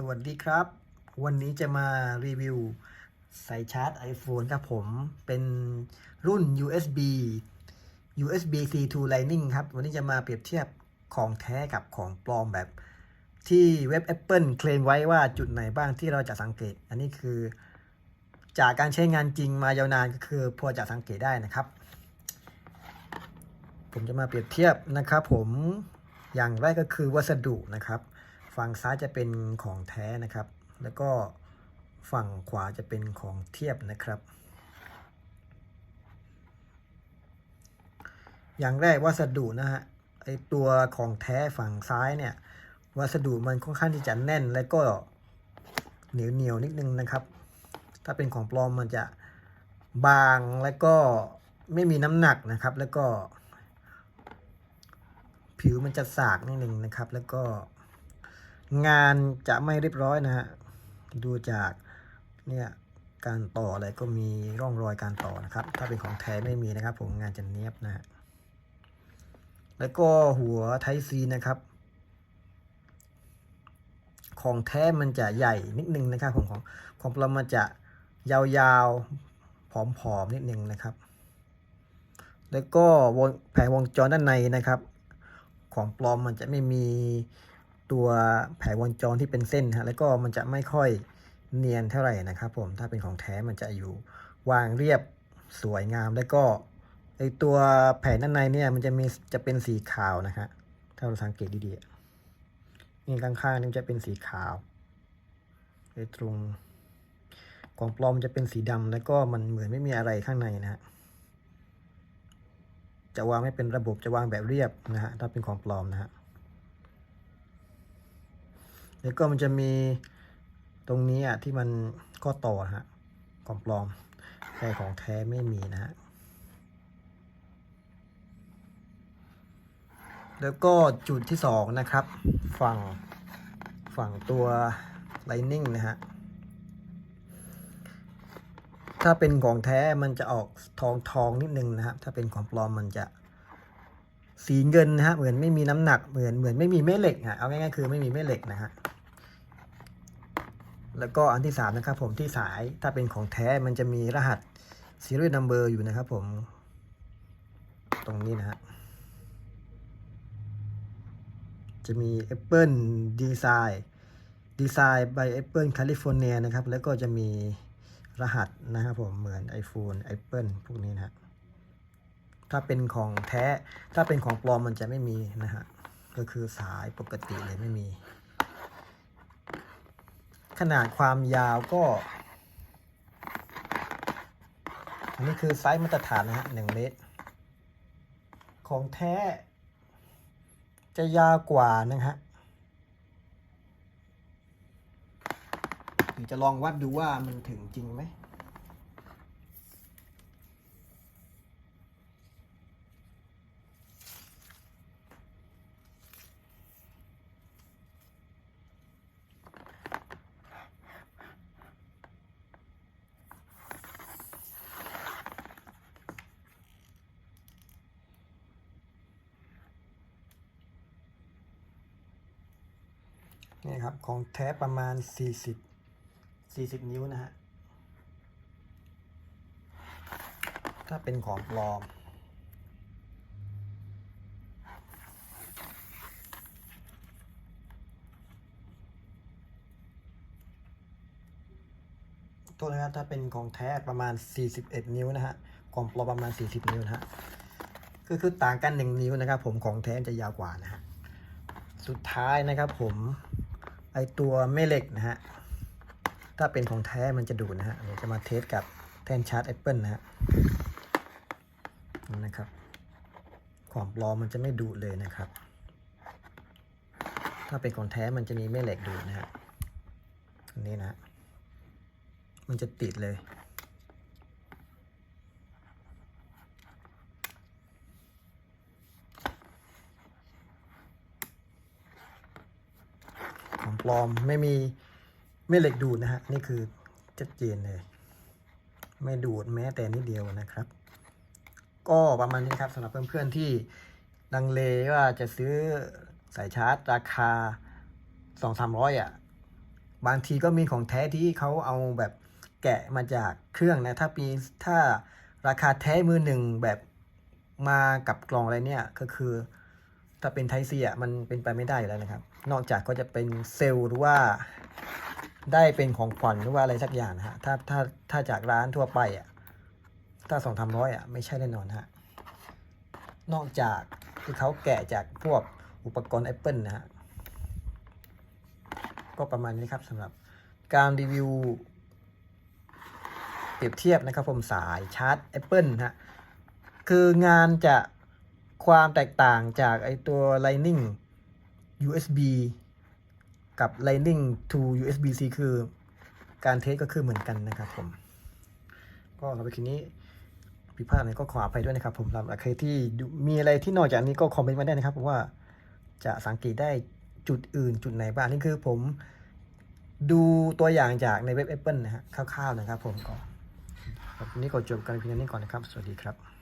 สวัสดีครับ วันนี้จะมารีวิวสายชาร์จ iPhone ครับผมเป็นรุ่น USB USB C2 Lightning ครับ วันนี้จะมาเปรียบเทียบของแท้กับของปลอมแบบ ที่เว็บ Apple เคลมไว้ว่าจุดไหนบ้างที่เราจะสังเกต อันนี้คือ จากการใช้งานจริงมายาวนานก็คือพอจะสังเกตได้นะครับ ผมจะมาเปรียบเทียบนะครับผมอย่างแรกก็คือวัสดุนะครับ ฝั่งซ้ายจะเป็นของแท้นะครับ แล้วก็ฝั่งขวาจะเป็นของเทียบนะครับ อย่างแรกวัสดุนะฮะไอตัวของแท้ฝั่งซ้ายเนี่ย วัสดุมันค่อนข้างที่จะแน่นแล้วก็เหนียวเหนียวนิดนึงนะครับ ถ้าเป็นของปลอมมันจะบางแล้วก็ไม่มีน้ำหนักนะครับ แล้วก็ ผิวมันจะสากนิดนึงนะครับ แล้วก็ งานจะไม่เรียบร้อยนะฮะดูจากเนี่ยการต่ออะไรก็มีร่องรอยการต่อนะครับ ถ้าเป็นของแท้ไม่มีนะครับ ผมงานจะเนียบนะฮะแล้วก็หัวไทซีนะครับ ของแท้มันจะใหญ่นิดนึงนะครับของของของปลอมมันจะยาวๆผอมๆนิดนึงนะครับ แล้วก็วงแผงวงจรด้านในนะครับ ของปลอมมันจะไม่มี ตัวแผงวงจรที่เป็นเส้นฮะแล้วก็มันจะไม่ค่อยเนียนเท่าไหร่นะครับ ผมถ้าเป็นของแท้มันจะอยู่วางเรียบสวยงามแล้วก็ไอตัวแผงด้านในเนี่ยมันจะมีจะเป็นสีขาวนะฮะถ้าเราสังเกตดีๆนี่ข้างๆนี่จะเป็นสีขาวไอตรงของปลอมจะเป็นสีดำแล้วก็มันเหมือนไม่มีอะไรข้างในนะฮะจะวางไม่เป็นระบบจะวางแบบเรียบนะฮะถ้าเป็นของปลอมนะฮะ แล้วก็มันจะมีตรงนี้อะที่มันข้อต่อฮะของปลอมแต่ของแท้ไม่มีนะฮะแล้วก็จุดที่สองนะครับ ฝั่งฝั่งตัว Lightning นะฮะ ถ้าเป็นของแท้มันจะออกทองทองนิดนึงนะครับ ถ้าเป็นของปลอมมันจะสีเงินนะฮะ เหมือนไม่มีน้ำหนัก เหมือนเหมือนไม่มีแม่เหล็กฮะ เอาง่ายๆคือไม่มีแม่เหล็กนะฮะ แล้วก็อันที่สามนะครับผมที่สายถ้าเป็นของแท้มันจะมีรหัส serial number อยู่นะครับผมตรงนี้นะฮะจะมี Apple Design Design by Apple California นะครับ แล้วก็จะมีรหัสนะครับผมเหมือน iPhone Apple พวกนี้นะฮะถ้าเป็นของแท้ถ้าเป็นของปลอมมันจะไม่มีนะฮะก็คือสายปกติเลยไม่มี ขนาดความยาวก็ อันนี้คือไซส์มาตรฐานนะฮะหนึ่งเมตร ของแท้ จะยาวกว่านะฮะเดี๋ยวจะลองวัดดูว่ามันถึงจริงไหม นี่ครับ ของแท้ประมาณ 40 40 นิ้วนะฮะ ถ้าเป็นของปลอมโทษนะครับถ้าเป็นของแท้ประมาณ 41 นิ้วนะฮะ ของปลอมประมาณ 40 นิ้วนะฮะก็คือต่างกัน 1 นิ้วนะครับ ผมของแท้จะยาวกว่านะฮะสุดท้ายนะครับผม ไอตัวแม่เหล็กนะฮะ ถ้าเป็นของแท้มันจะดูดนะฮะเดี๋ยวจะมาเทสกับแท่นชาร์จ Apple นะฮะนะครับของปลอมมันจะไม่ดูดเลยนะครับ ถ้าเป็นของแท้มันจะมีแม่เหล็กดูดนะฮะอันนี้นะ มันจะติดเลย ปลอมไม่มีไม่เหล็กดูดนะฮะนี่คือชัดเจนเลย ไม่ดูดแม้แต่นิดเดียวนะครับ ก็ประมาณนี้ครับสำหรับเพื่อนๆที่ลังเลว่าจะซื้อสายชาร์จราคาสองสามร้อยอะบางทีก็มีของแท้ที่เขาเอาแบบแกะมาจากเครื่องนะ ถ้าปีถ้าราคาแท้มือหนึ่งแบบมากับกล่องอะไรเนี่ยก็คือ ถ้าเป็นไทเซีอะมันเป็นไปไม่ได้อยู่แล้วนะครับ นอกจากก็จะเป็นเซลล์หรือว่าได้เป็นของขวัญหรือว่าอะไรสักอย่างนะฮะถ้าถ้าถ้าจากร้านทั่วไปอะถ้าสองทำร้อยอะไม่ใช่แน่นอนฮะนอกจากที่เขาแกะจากพวกอุปกรณ์ Apple นะฮะก็ประมาณนี้ครับสำหรับการรีวิว เปรียบเทียบนะครับผมสายชาร์จ Apple นะฮะคืองานจะ ความแตกต่างจากไอตัว Lightning USB กับ Lightning to USB-C คือการเทสก็คือเหมือนกันนะครับผม ก็สำหรับคลิปนี้ผิดพลาดอะไรก็ขออภัยด้วยนะครับ ผมสำหรับใครที่มีอะไรที่นอกจากนี้ก็คอมเมนต์มาได้นะครับผมว่าจะสังเกตได้จุดอื่นจุดไหนบ้างนี่คือผมดูตัวอย่างจากในเว็บ Apple นะฮะคร่าวๆนะครับผมก็วันนี้ก็จบกันเพียงเท่านี้ก่อนนะครับ สวัสดีครับ